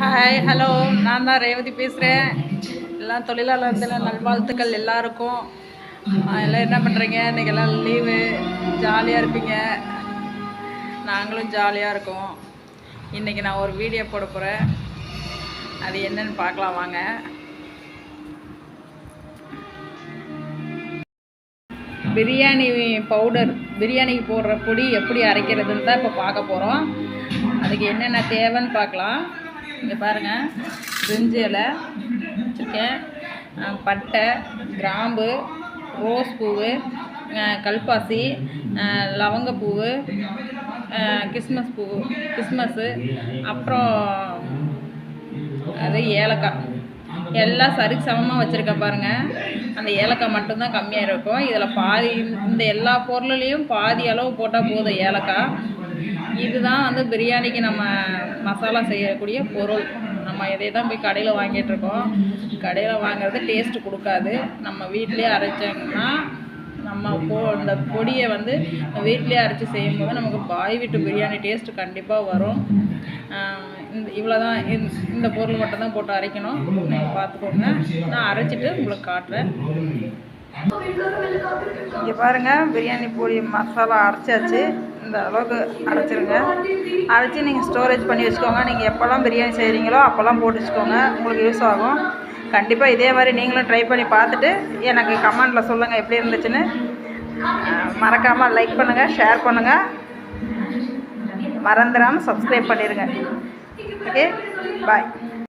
Hi hello நான் தான் ரேவதி பேசுகிறேன் எல்லாம் தொழிலாளர் தின நல்வாழ்த்துக்கள் எல்லாருக்கும். எல்லாம் என்ன பண்ணுறீங்க இன்றைக்கி எல்லாம் லீவு ஜாலியாக இருப்பீங்க. நாங்களும் ஜாலியாக இருக்கோம். இன்றைக்கி நான் ஒரு வீடியோ போட போகிறேன் அது என்னன்னு பார்க்கலாம் வாங்க. பிரியாணி பவுடர் பிரியாணிக்கு போடுற பொடி எப்படி அரைக்கிறதுன்னு தான் இப்போ பார்க்க போகிறோம் அதுக்கு என்னென்ன தேவைன்னு பார்க்கலாம். இங்கே பாருங்கள் பிரிஞ்சு இலை வச்சுருக்கேன் பட்டை கிராம்பு ரோஸ் பூவு கல்பாசி லவங்கப்பூவு கிறிஸ்மஸ் கிஸ்மஸ் பூவு கிஸ்மஸ்ஸு அப்புறம் அது ஏலக்காய். எல்லாம் சரிக்கு சமமாக வச்சுருக்கேன் பாருங்கள் அந்த ஏலக்காய் மட்டும்தான் கம்மியாக இருக்கும். இதில் பாதி இந்த எல்லா பொருள்லேயும் பாதி அளவு போட்டால் போதும் ஏலக்காய். இதுதான் வந்து பிரியாணிக்கு நம்ம மசாலா செய்யக்கூடிய பொருள். நம்ம இதை தான் போய் கடையில் வாங்கிட்டுருக்கோம். கடையில் வாங்குறது டேஸ்ட்டு கொடுக்காது. நம்ம வீட்டிலேயே அரைச்சோம்னா நம்ம போ இந்த பொடியை வந்து வீட்டிலேயே அரைச்சி செய்யும்போது நமக்கு பாய் வீட்டு பிரியாணி டேஸ்ட்டு கண்டிப்பாக வரும். இந்த இவ்வளோ தான் இந்த பொருள் மட்டும் தான் போட்டு அரைக்கணும். நீங்கள் பார்த்துக்கோங்க. நான் அரைச்சிட்டு உங்களுக்கு காட்டுறேன். இங்கே பாருங்கள் பிரியாணி பொடி மசாலா அரைச்சாச்சு. இந்த அளவுக்கு அரைச்சிருங்க. அரைச்சி நீங்கள் ஸ்டோரேஜ் பண்ணி வச்சுக்கோங்க. நீங்கள் எப்போல்லாம் பிரியாணி செய்கிறீங்களோ அப்போல்லாம் போட்டு வச்சுக்கோங்க. உங்களுக்கு யூஸ் ஆகும். கண்டிப்பாக இதே மாதிரி நீங்களும் ட்ரை பண்ணி பார்த்துட்டு எனக்கு கமெண்டில் சொல்லுங்கள் எப்படி இருந்துச்சுன்னு. மறக்காமல் லைக் பண்ணுங்கள் ஷேர் பண்ணுங்கள் மறந்துடாமல் சப்ஸ்கிரைப் பண்ணிடுங்க ஓகே பாய்